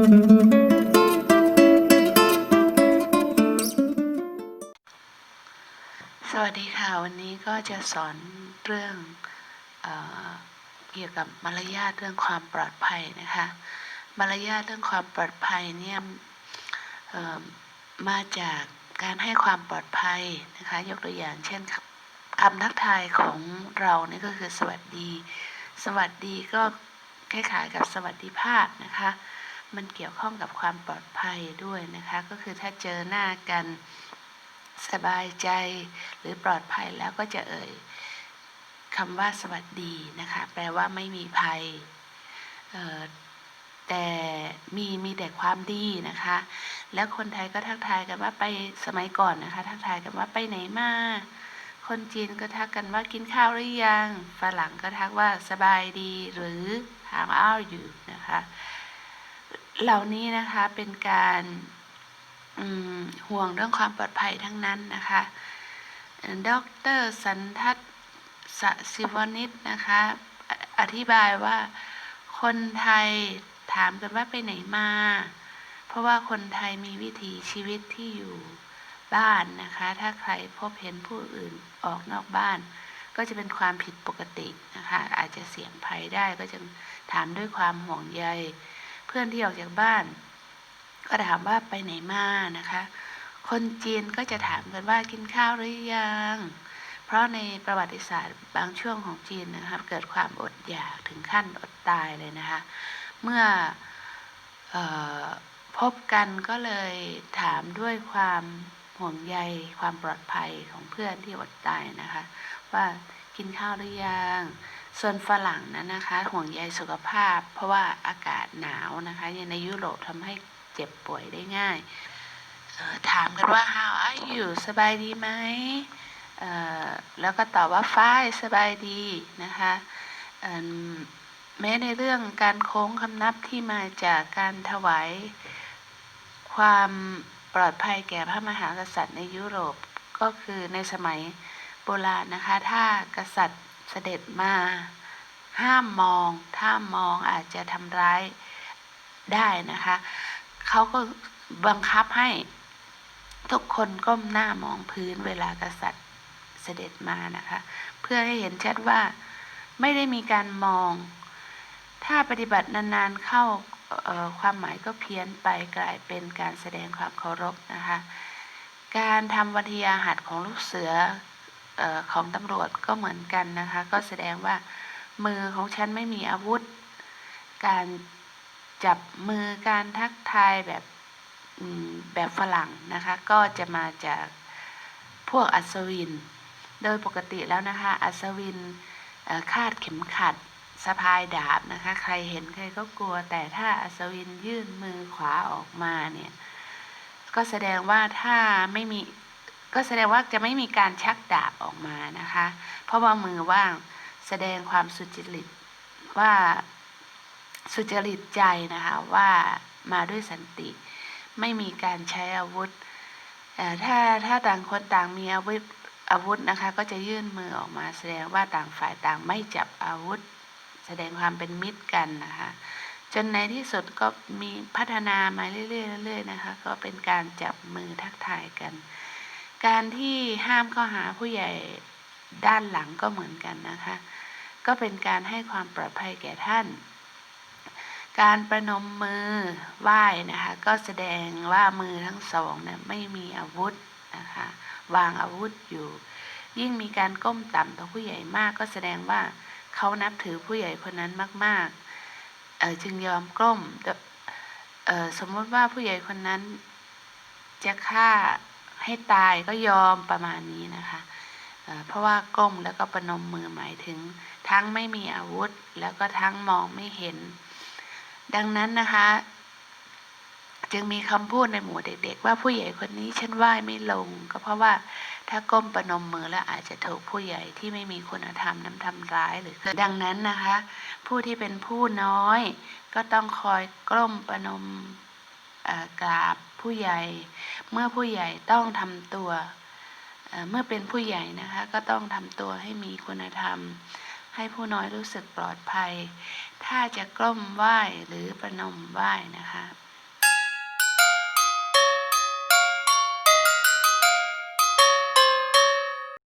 สวัสดีค่ะ วันนี้ก็จะสอนเรื่องเอเกี่ยวกับมารยาทเรื่องความปลอดภัยนะคะ มารยาทเรื่องความปลอดภัยเนี่ยมาจากการให้ความปลอดภัยนะคะ ยกตัวอย่างเช่นคำทักทายของเรานี่ก็คือสวัสดี สวัสดีก็คล้ายๆกับสวัสดิภาพนะคะ มันเกี่ยวข้องกับความปลอดภัยด้วยนะคะ ก็คือถ้าเจอหน้ากันสบายใจหรือปลอดภัยแล้วก็จะเอ่ยคำว่าสวัสดีนะคะ แปลว่าไม่มีภัยแต่มีมีแต่ความดีนะคะ แล้วคนไทยก็ทักทายกันว่าไปสมัยก่อนนะคะ ทักทายกันว่าไปไหนมาคนจีนก็ทักกันว่ากินข้าวหรือยังฝรั่งก็ทักว่าสบายดีหรือ how are you นะคะ เหล่านี้นะคะเป็นการห่วงเรื่องความปลอดภัยทั้งนั้นนะคะดรสันทัศน์สศิวนิชนะคะออธิบายว่าคนไทยถามกันว่าไปไหนมา เพราะว่าคนไทยมีวิถีชีวิตที่อยู่บ้านนะคะ ถ้าใครพบเห็นผู้อื่นออกนอกบ้าน ก็จะเป็นความผิดปกตินะคะ อาจจะเสี่ยงภัยได้ก็จะถามด้วยความห่วงใย เพื่อนที่ออกจากบ้าน ก็ถามว่าไปไหนมานะคะ คนจีนก็จะถามกันว่ากินข้าวหรือยัง เพราะในประวัติศาสตร์บางช่วงของจีนนะครับ เกิดความอดอยากถึงขั้นอดตายเลยนะคะ เมื่อออพบกันก็เลยถามด้วยความห่วงใยความปลอดภัยของเพื่อนที่อดตายนะคะ ว่ากินข้าวหรือยัง ส่วนฝรั่งนั้นนะคะห่วงใยสุขภาพ เพราะว่าอากาศหนาวนะคะในยุโรปทำให้เจ็บป่วยได้ง่ายออถามกันว่า how are you สบายดีไหมออแล้วก็ตอบว่า fine สบายดีนะคะเอิ่มแม้ในเรื่องการโค้งคำนับที่มาจากการถวายความปลอดภัยแก่พระมหากษัตริย์ในยุโรปก็คือในสมัยโบราณนะคะ ถ้ากษัตริย์ เสด็จมา ห้ามมอง ถ้ามองอาจจะทำร้ายได้นะคะ เขาก็บังคับให้ทุกคนก้มหน้ามองพื้นเวลากษัตริย์เสด็จมานะคะ เพื่อให้เห็นชัดว่าไม่ได้มีการมอง ถ้าปฏิบัตินานๆเข้าความหมายก็เพี้ยนไปกลายเป็นการแสดงความเคารพนะคะ การทำวัทยาหัดของลูกเสือ ของตำรวจก็เหมือนกันนะคะ ก็แสดงว่ามือของฉันไม่มีอาวุธ การจับมือการทักทายแบบแบบฝรั่งนะคะ ก็จะมาจากพวกอัศวิน โดยปกติแล้วนะคะ อัศวินคาดเข็มขัดสะพายดาบนะคะ ใครเห็นใครก็กลัว แต่ถ้าอัศวินยื่นมือขวาออกมาเนี่ย ก็แสดงว่าถ้าไม่มี ก็แสดงว่าจะไม่มีการชักดาบออกมานะคะ เพราะว่ามือว่างแสดงความสุจริตว่าสุจริตใจนะคะว่ามาด้วยสันติ ไม่มีการใช้อาวุธเอ่ถ้าถ้าต่างคนต่างมีอาวุธอาวุธนะคะ ก็จะยื่นมือออกมา แสดงว่าต่างฝ่ายต่างไม่จับอาวุธ แสดงความเป็นมิตรกันนะคะ จนในที่สุดก็มีพัฒนามาเรื่อยๆเรื่อยๆนะคะ ก็เป็นการจับมือทักทายกัน การที่ห้ามเข้าหาผู้ใหญ่ด้านหลังก็เหมือนกันนะคะ ก็เป็นการให้ความปลอดภัยแก่ท่าน การประนมมือไหว้นะคะ ก็แสดงว่ามือทั้งสองเนี่ยไม่มีอาวุธนะคะ วางอาวุธอยู่ ยิ่งมีการก้มต่ำต่อผู้ใหญ่มากก็แสดงว่าเขานับถือผู้ใหญ่คนนั้นมากๆเออจึงยอมก้มสมมติว่าผู้ใหญ่คนนั้นจะฆ่า ให้ตายก็ยอมประมาณนี้นะคะเเพราะว่าก้มแล้วก็ประนมมือหมายถึง ทั้งไม่มีอาวุธแล้วก็ทั้งมองไม่เห็น ดังนั้นนะคะ จึงมีคำพูดในหมู่เด็ก ๆ ว่าผู้ใหญ่คนนี้ฉันไหว้ไม่ลง ก็เพราะว่าถ้าก้มประนมมือแล้วอาจจะถูกผู้ใหญ่ที่ไม่มีคุณธรรมนั้นทำร้ายหรือดังนั้นนะคะ ผู้ที่เป็นผู้น้อย ก็ต้องคอยก้มประนมกราบ ผู้ใหญ่ เมื่อผู้ใหญ่ต้องทำตัวเเมื่อเป็นผู้ใหญ่นะคะก็ต้องทำตัวให้มีคุณธรรม ให้ผู้น้อยรู้สึกปลอดภัย ถ้าจะกล้มไหว้หรือประนมไหว้นะคะ